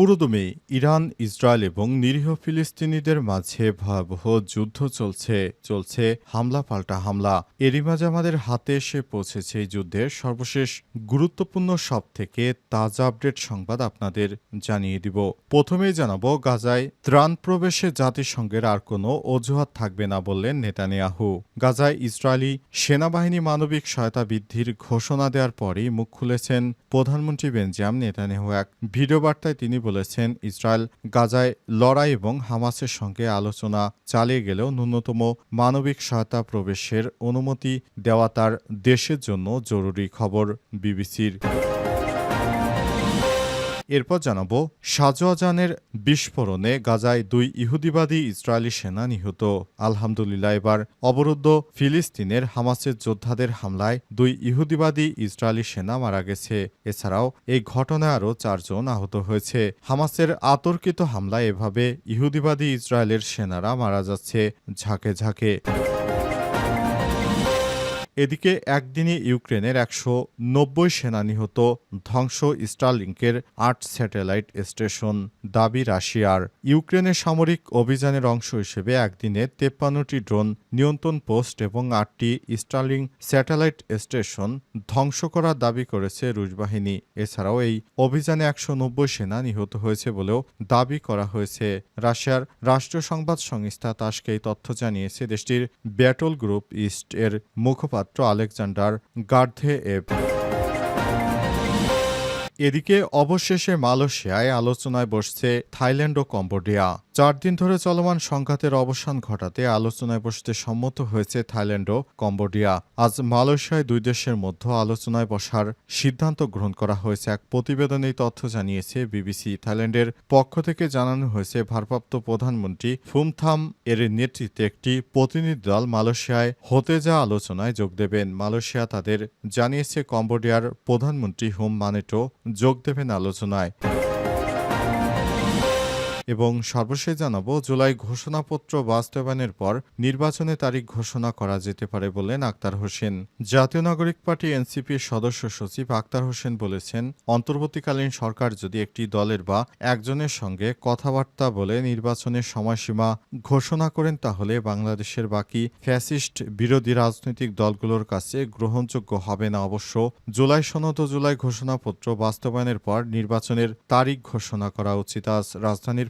পুরোদমে Iran, Israel এবং নিরীহ ফিলিস্তিনিদের মাঝে ভয়াবহ যুদ্ধ চলছে চলছে হামলা পাল্টা হামলা। এরই মাঝে আমাদের হাতে এসে পৌঁছেছে এই যুদ্ধের সর্বশেষ গুরুত্বপূর্ণ সব থেকে তাজা আপডেট সংবাদ আপনাদের জানিয়ে দিব। প্রথমেই জানাব, গাজায় ত্রাণ প্রবেশে জাতিসংঘের আর কোনো অজুহাত থাকবে না বললেন নেতানিয়াহু। গাজায় ইসরায়েলি সেনাবাহিনী মানবিক সহায়তা বৃদ্ধির ঘোষণা দেওয়ার পরই মুখ খুলেছেন প্রধানমন্ত্রী বেঞ্জাম নেতানিয়াহু। এক ভিডিও বার্তায় তিনি বলেছেন, ইসরায়েল গাজায় লড়াই এবং হামাসের সঙ্গে আলোচনা চালিয়ে গেলেও ন্যূনতম মানবিক সহায়তা প্রবেশের অনুমতি দেওয়া তার দেশের জন্য জরুরি খবর বিবিসির। এরপর জানাব, শাহজাহানের বিস্ফোরণে গাজায় দুই ইহুদিবাদী ইসরায়েলি সেনা নিহত। আলহামদুলিল্লাহ, এবার অবরুদ্ধ ফিলিস্তিনের হামাসের যোদ্ধাদের হামলায় দুই ইহুদিবাদী ইসরায়েলি সেনা মারা গেছে। এছাড়াও এই ঘটনায় আরও চারজন আহত হয়েছে। হামাসের আতর্কিত হামলায় এভাবে ইহুদিবাদী ইসরায়েলের সেনারা মারা যাচ্ছে ঝাঁকে ঝাঁকে। এদিকে একদিনে ইউক্রেনের একশো নব্বই সেনা নিহত ধ্বংস স্টারলিংকের আট স্যাটেলাইট স্টেশন, দাবি রাশিয়ার। ইউক্রেনের সামরিক অভিযানের অংশ হিসেবে একদিনে তেপ্পান্নটি ড্রোন, নিয়ন্ত্রণ পোস্ট এবং আটটি স্টারলিং স্যাটেলাইট স্টেশন ধ্বংস করার দাবি করেছে রুশ বাহিনী। এছাড়াও এই অভিযানে একশো নব্বই সেনা নিহত হয়েছে বলেও দাবি করা হয়েছে। রাশিয়ার রাষ্ট্রীয় সংবাদ সংস্থা তাসকে এই তথ্য জানিয়েছে দেশটির ব্যাটল গ্রুপ ইস্ট এর মুখপাত্র। আলেকজান্ডার গার্ধে এভ এদিকে অবশেষে মালয়েশিয়ায় আলোচনায় বসছে থাইল্যান্ড ও কম্বোডিয়া। চার দিন ধরে চলমান সংঘাতের অবসান ঘটাতে আলোচনায় বসতে সম্মত হয়েছে থাইল্যান্ড ও কম্বোডিয়া। আজ মালয়েশিয়ায় দুই দেশের মধ্যে আলোচনায় বসার সিদ্ধান্ত গ্রহণ করা হয়েছে। এক প্রতিবেদনে তথ্য জানিয়েছে বিবিসি। থাইল্যান্ডের পক্ষ থেকে জানানো হয়েছে, ভারপ্রাপ্ত প্রধানমন্ত্রী ফুমথাম এর নেতৃত্বে একটি প্রতিনিধি দল মালয়েশিয়ায় হতে যাওয়া আলোচনায় যোগ দেবেন। মালয়েশিয়া তাদের জানিয়েছে, কম্বোডিয়ার প্রধানমন্ত্রী হুম মানেটো যোগ দেবেন আলোচনায়। এবং সর্বশেষ জানাব, জুলাই ঘোষণাপত্র বাস্তবায়নের পর নির্বাচনে তারিখ ঘোষণা করা যেতে পারে বললেন আক্তার হোসেন। জাতীয় নাগরিক পার্টি এনসিপির সদস্য সচিব আক্তার হোসেন বলেছেন, অন্তর্বর্তীকালীন সরকার যদি একটি দলের বা একজনের সঙ্গে কথাবার্তা বলে নির্বাচনের সময়সীমা ঘোষণা করেন, তাহলে বাংলাদেশের বাকি ফ্যাসিস্ট বিরোধী রাজনৈতিক দলগুলোর কাছে গ্রহণযোগ্য হবে না। অবশ্য জুলাই সনদ ও জুলাই ঘোষণাপত্র বাস্তবায়নের পর নির্বাচনের তারিখ ঘোষণা করা উচিত। আজ রাজধানীর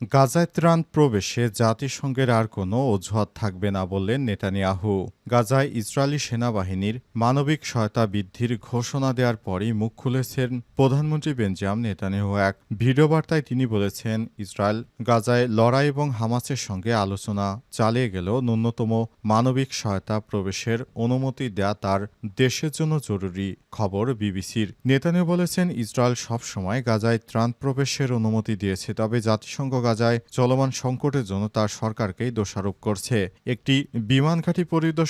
গাজায় ত্রাণ প্রবেশে জাতিসংঘের আর কোনো অজুহাত থাকবে না বললেন নেতানিয়াহু। গাজায় ইসরায়েলি সেনাবাহিনীর মানবিক সহায়তা বৃদ্ধির ঘোষণা দেওয়ার পরই মুখ খুলেছেন প্রধানমন্ত্রী বেঞ্জাম নেতানিয়াহু। এক ভিডিও বার্তায় তিনি বলেছেন, ইসরায়েল গাজায় লড়াই এবং হামাসের সঙ্গে আলোচনা চালিয়ে গেলেও ন্যূনতম মানবিক সহায়তা প্রবেশের অনুমতি দেয়া তার দেশের জন্য জরুরি খবর বিবিসির। নেতানিয়াহু বলেছেন, ইসরায়েল সবসময় গাজায় ত্রাণ প্রবেশের অনুমতি দিয়েছে, তবে জাতিসংঘ গাজায় চলমান সংকটের জন্য তার সরকারকেই দোষারোপ করছে। একটি বিমান ঘাঁটি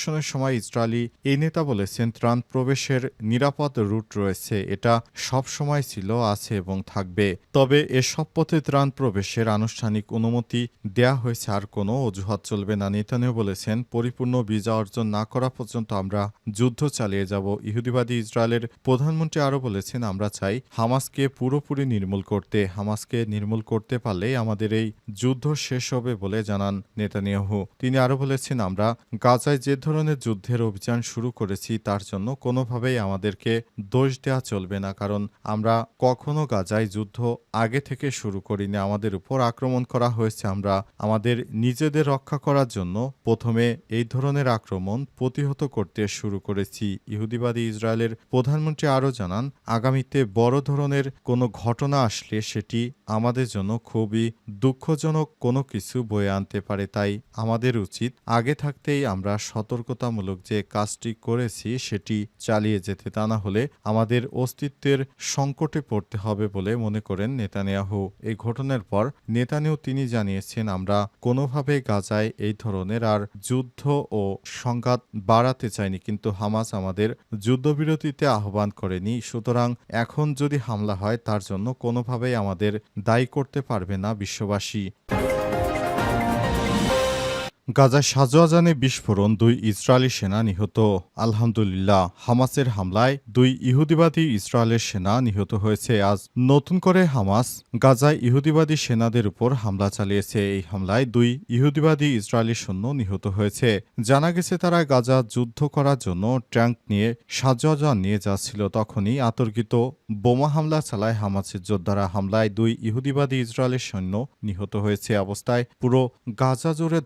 পরিদর্শনের সময় ইসরায়েলি এই নেতা বলেছেন, ত্রাণ প্রবেশের নিরাপদ রুট রয়েছে, এটা সব সময় ছিল, আছে এবং থাকবে। তবে এসব পথে ত্রাণ প্রবেশের আনুষ্ঠানিক অনুমতি দেয়া হয়েছে, আর কোনো অজুহাত চলবে না। নেতানিও বলেছেন, পরিপূর্ণ ভিসা অর্জন না করা পর্যন্ত আমরা যুদ্ধ চালিয়ে যাব। ইহুদিবাদী ইসরায়েলের প্রধানমন্ত্রী আরও বলেছেন, আমরা চাই হামাসকে পুরোপুরি নির্মূল করতে, হামাসকে নির্মূল করতে পারলে আমাদের এই যুদ্ধ শেষ হবে বলে জানান নেতানিয়াহু। তিনি আরও বলেছেন, আমরা গাজায় যে ধরনের যুদ্ধের অভিযান শুরু করেছি তার জন্য কোনোভাবেই আমাদেরকে দোষ দেওয়া চলবে না, কারণ আমরা কখনো গাজায় যুদ্ধ আগে থেকে শুরু করিনি। আমাদের উপর আক্রমণ করা হয়েছে। আমরা আমাদের নিজেদের রক্ষা করার জন্য প্রথমে এই ধরনের আক্রমণ প্রতিহত করতে শুরু করেছি। ইহুদিবাদী ইসরায়েলের প্রধানমন্ত্রী আরও জানান, আগামীতে বড় ধরনের কোনো ঘটনা আসলে সেটি আমাদের জন্য খুবই দুঃখজনক কোনো কিছু বয়ে আনতে পারে। তাই আমাদের উচিত আগে থাকতেই আমরা সতর্ক সতর্কতামূলক যে কাজটি করেছি সেটি চালিয়ে যেতে তা না হলে আমাদের অস্তিত্বের সংকটে পড়তে হবে বলে মনে করেন নেতানিয়াহু। এই ঘটনার পর নেতানিয়াহু তিনি জানিয়েছেন, আমরা কোনোভাবে গাজায় এই ধরনের আর যুদ্ধ ও সংঘাত বাড়াতে চাইনি, কিন্তু হামাস আমাদের যুদ্ধবিরতিতে আহ্বান করেনি। সুতরাং এখন যদি হামলা হয়, তার জন্য কোনোভাবেই আমাদের দায়ী করতে পারবে না বিশ্ববাসী। গাজায় সাজোয়াজানে বিস্ফোরণ দুই ইসরায়েলি সেনা নিহত। আলহামদুলিল্লাহ, হামাসের হামলায় দুই ইহুদিবাদী ইসরায়েলের সেনা নিহত হয়েছে। আজ নতুন করে হামাস গাজায় ইহুদিবাদী সেনাদের উপর হামলা চালিয়েছে। এই হামলায় দুই ইহুদিবাদী ইসরায়েলি সৈন্য নিহত হয়েছে। জানা গেছে তারা গাজা যুদ্ধ করার জন্য ট্যাঙ্ক নিয়ে সাজোয়াজান নিয়ে যাচ্ছিল। তখনই আতর্কিত বোমা হামলা চালায় হামাসের যোদ্ধারা। হামলায় দুই ইহুদিবাদী ইসরায়েলের সৈন্য নিহত হয়েছে। অবস্থায় পুরো গাজা জুড়ে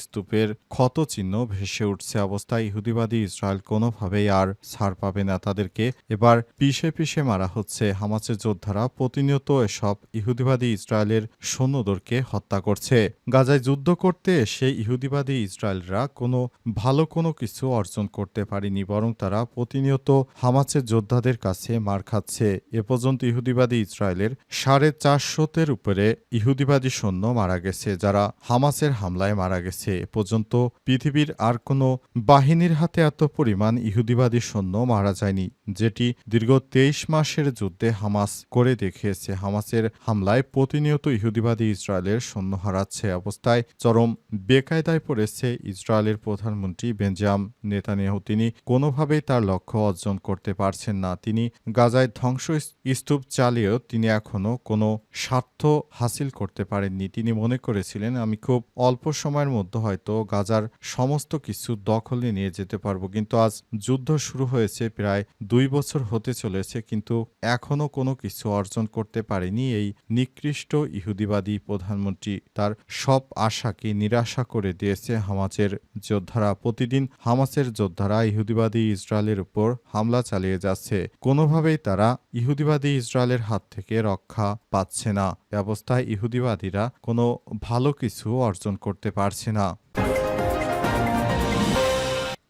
ধ্বংসস্তূপের ক্ষত চিহ্ন ভেসে উঠছে অবস্থায় ইহুদিবাদী ইসরায়েল কোনোভাবেই আর ছাড় পাবে না তাদেরকে। এবার পিষে পিষে মারা হচ্ছে হামাসের যোদ্ধারা। প্রতিনিয়ত এসব ইহুদিবাদী ইসরায়েলের সৈন্যদেরকে হত্যা করছে। গাজায় যুদ্ধ করতে এসে ইহুদিবাদী ইসরায়েলরা কোনো ভালো কোনো কিছু অর্জন করতে পারেনি, বরং তারা প্রতিনিয়ত হামাসের যোদ্ধাদের কাছে মার খাচ্ছে। এ পর্যন্ত ইহুদিবাদী ইসরায়েলের সাড়ে চারশোতের উপরে ইহুদিবাদী সৈন্য মারা গেছে, যারা হামাসের হামলায় মারা গেছে। এ পর্যন্ত পৃথিবীর আর কোনো বাহিনীর হাতে এত পরিমাণ ইহুদিবাদী সৈন্য মারা যায়নি, যেটি দীর্ঘ তেইশ মাসের যুদ্ধে হামাস করে দেখিয়েছে। হামাসের হামলায় প্রতিনিয়ত ইহুদিবাদী ইসরায়েলের সৈন্য হারাচ্ছে অবস্থায় চরম বেকায়দায় পড়েছে ইসরায়েলের প্রধানমন্ত্রী বেঞ্জাম নেতানিয়াহু। তিনি কোনোভাবেই তার লক্ষ্য অর্জন করতে পারছেন না। তিনি গাজায় ধ্বংস স্তূপ চালিয়েও তিনি এখনও কোনো স্বার্থ হাসিল করতে পারেননি। তিনি মনে করেছিলেন, আমি খুব অল্প সময়ের মধ্যে হয়তো গাজার সমস্ত কিছু দখলে নিয়ে যেতে পারব। কিন্তু আজ যুদ্ধ শুরু হয়েছে, প্রায় দুই বছর হতে চলেছে, কিন্তু এখনও কোনো কিছু অর্জন করতে পারেনি এই নিকৃষ্ট ইহুদিবাদী প্রধানমন্ত্রী। তার সব আশাকে নিরাশা করে দিয়েছে হামাসের যোদ্ধারা। প্রতিদিন হামাসের যোদ্ধারা ইহুদিবাদী ইসরায়েলের উপর হামলা চালিয়ে যাচ্ছে। কোনোভাবেই তারা ইহুদিবাদী ইসরায়েলের হাত থেকে রক্ষা পাচ্ছে না। ব্যবস্থায় ইহুদিবাদীরা কোনো ভালো কিছু অর্জন করতে পারছে না। 감사합니다.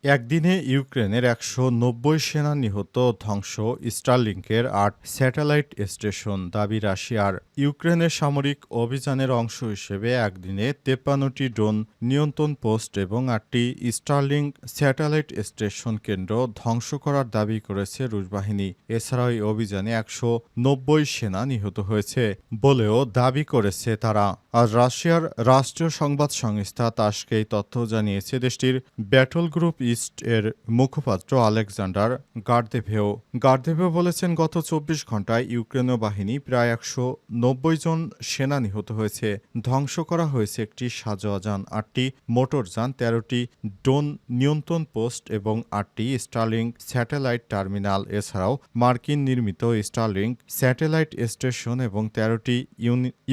একদিনে ইউক্রেনের একশো নব্বই সেনা নিহত ধ্বংস স্টারলিংকের আট স্যাটেলাইট স্টেশন, দাবি রাশিয়ার। ইউক্রেনের সামরিক অভিযানের অংশ হিসেবে একদিনে তেপ্পান্নটি ড্রোন নিয়ন্ত্রণ পোস্ট এবং আটটি স্টারলিং স্যাটেলাইট স্টেশন কেন্দ্র ধ্বংস করার দাবি করেছে রুশ বাহিনী। এছাড়াও এই অভিযানে একশো নব্বই সেনা নিহত হয়েছে বলেও দাবি করেছে তারা। আর রাশিয়ার রাষ্ট্রীয় সংবাদ সংস্থা তাসকে তথ্য জানিয়েছে, দেশটির ব্যাটল গ্রুপ ইস্ট এর মুখপাত্র আলেকজান্ডার গার্দেভেও। গার্দেভেও বলেছেন, গত চব্বিশ ঘন্টায় ইউক্রেনীয় বাহিনী প্রায় একশো নব্বই জন সেনা নিহত হয়েছে। ধ্বংস করা হয়েছে একটি সাজোয়াজান আটটি মোটরযান, তেরোটি ড্রোন নিয়ন্ত্রণ পোস্ট এবং আটটি স্টারলিং স্যাটেলাইট টার্মিনাল। এছাড়াও মার্কিন নির্মিত স্টারলিং স্যাটেলাইট স্টেশন এবং তেরোটি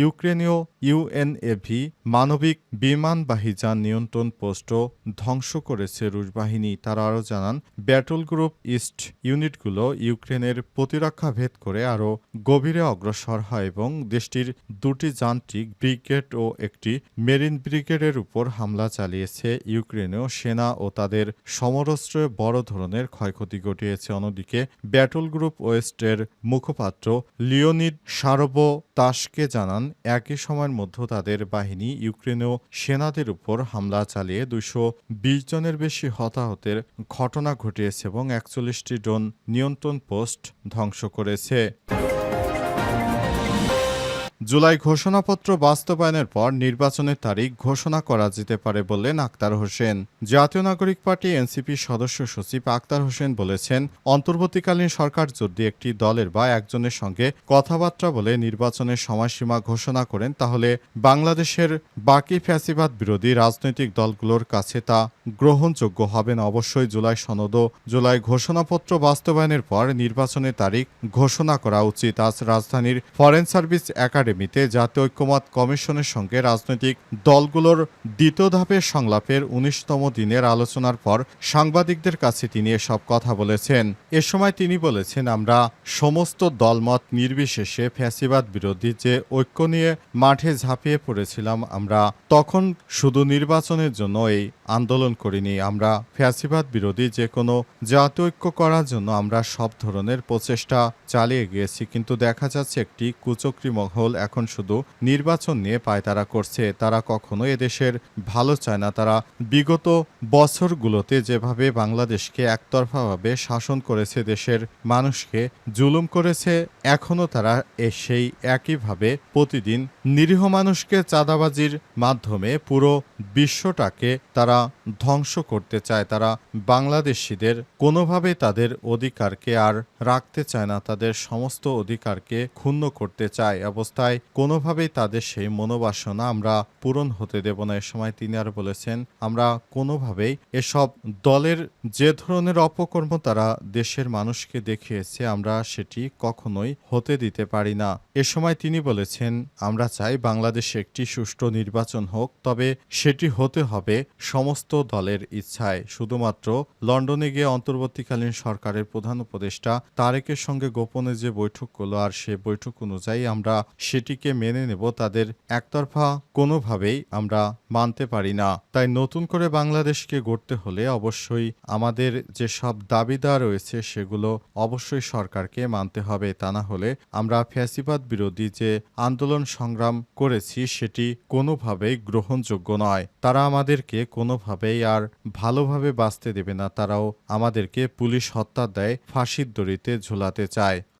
ইউক্রেনীয় ইউএনএভি মানবিক বিমানবাহী যান নিয়ন্ত্রণ পোস্টও ধ্বংস করেছে রুশ বাহিনী। তারা আরও জানান, ব্যাটল গ্রুপ ইস্ট ইউনিটগুলো ইউক্রেনের প্রতিরক্ষা ভেদ করে আরও গভীরে অগ্রসর হয় এবং দেশটির দুটি যান্ত্রিক ব্রিগেড ও একটি মেরিন ব্রিগেডের উপর হামলা চালিয়েছে। ইউক্রেনীয় সেনা ও তাদের সমরস্ত্রে বড় ধরনের ক্ষয়ক্ষতি ঘটিয়েছে। অন্যদিকে, ব্যাটল গ্রুপ ওয়েস্টের মুখপাত্র লিওনিড সারবো তাসকে জানান, একই সময়ের মধ্যে তাদের বাহিনী ইউক্রেনীয় সেনাদের উপর হামলা চালিয়ে দুশো বিশ জনের বেশি হতাহতের ঘটনা ঘটিয়েছে এবং একচল্লিশটি ড্রোন নিয়ন্ত্রণ পোস্ট ধ্বংস করেছে। জুলাই ঘোষণাপত্র বাস্তবায়নের পর নির্বাচনের তারিখ ঘোষণা করা যেতে পারে বললেন আক্তার হোসেন। জাতীয় নাগরিক পার্টি এনসিপি সদস্য সচিব আক্তার হোসেন বলেছেন, অন্তর্বর্তীকালীন সরকার যদি একটি দলের বা একজনের সঙ্গে কথাবার্তা বলে নির্বাচনের সময়সীমা ঘোষণা করেন, তাহলে বাংলাদেশের বাকি ফ্যাসিবাদ বিরোধী রাজনৈতিক দলগুলোর কাছে তা গ্রহণযোগ্য হবে না। অবশ্যই জুলাই সনদ ও জুলাই ঘোষণাপত্র বাস্তবায়নের পর নির্বাচনের তারিখ ঘোষণা করা উচিত। আজ রাজধানীর ফরেন সার্ভিস একাডেমি একাডেমিতে জাতীয় ঐক্যমত কমিশনের সঙ্গে রাজনৈতিক দলগুলোর দ্বিতীয় ধাপের সংলাপের উনিশতম দিনের আলোচনার পর সাংবাদিকদের কাছে তিনি এসব কথা বলেছেন। এ সময় তিনি বলেছেন, আমরা সমস্ত দলমত নির্বিশেষে ফ্যাসিবাদ বিরোধী যে ঐক্য নিয়ে মাঠে ঝাঁপিয়ে পড়েছিলাম, আমরা তখন শুধু নির্বাচনের জন্য এই আন্দোলন করিনি। আমরা ফ্যাসিবাদ বিরোধী যে কোনো জাতীয় ঐক্য করার জন্য আমরা সব ধরনের প্রচেষ্টা চালিয়ে গিয়েছি, কিন্তু দেখা যাচ্ছে একটি কুচক্রি মহল এখন শুধু নির্বাচন নিয়ে পায়তারা করছে। তারা কখনো এদেশের ভালো চায় না। তারা বিগত বছরগুলোতে যেভাবে বাংলাদেশকে একতরফাভাবে শাসন করেছে, দেশের মানুষকে জুলুম করেছে এখনও তারা এ সেই একইভাবে প্রতিদিন নিরীহ মানুষকে চাঁদাবাজির মাধ্যমে পুরো বিশ্বটাকে তারা ধ্বংস করতে চায় তারা বাংলাদেশিদের কোনোভাবে তাদের অধিকারকে আর রাখতে চায় না, তাদের সমস্ত অধিকারকে ক্ষুণ্ণ করতে চায় অবস্থায়, কোনোভাবেই তাদের সেই মনোবাসনা আমরা পূরণ হতে দেব না। এ সময় তিনি আর বলেছেন, আমরা কোনোভাবেই এসব দলের যে ধরনের অপকর্ম তারা দেশের মানুষকে দেখিয়েছে, আমরা সেটি কখনোই হতে দিতে পারি না। এ সময় তিনি বলেছেন, আমরা চাই বাংলাদেশে একটি সুষ্ঠু নির্বাচন হোক, তবে সেটি হতে হবে সমস্ত দলের ইচ্ছায় শুধুমাত্র লন্ডনে গিয়ে অন্তর্বর্তীকালীন সরকারের প্রধান উপদেষ্টা তারেকের সঙ্গে গোপনে যে বৈঠক করল আর সে বৈঠক অনুযায়ী আমরা সেটিকে মেনে নেব, তাদের একতরফা কোনোভাবেই আমরা মানতে পারি না। তাই নতুন করে বাংলাদেশকে গড়তে হলে অবশ্যই আমাদের যে সব দাবিদার রয়েছে সেগুলো অবশ্যই সরকারকে মানতে হবে। তা না হলে আমরা ফ্যাসিবাদ বিরোধী যে আন্দোলন সংগ্রাম করেছি সেটি কোনোভাবেই গ্রহণযোগ্য নয়। তারা আমাদেরকে কোনোভাবেই আর ভালোভাবে বাঁচতে দেবে না। তারাও আমাদেরকে পুলিশ হত্যা দেয় ফাঁসির দড়িতে ঝোলাতে চায়।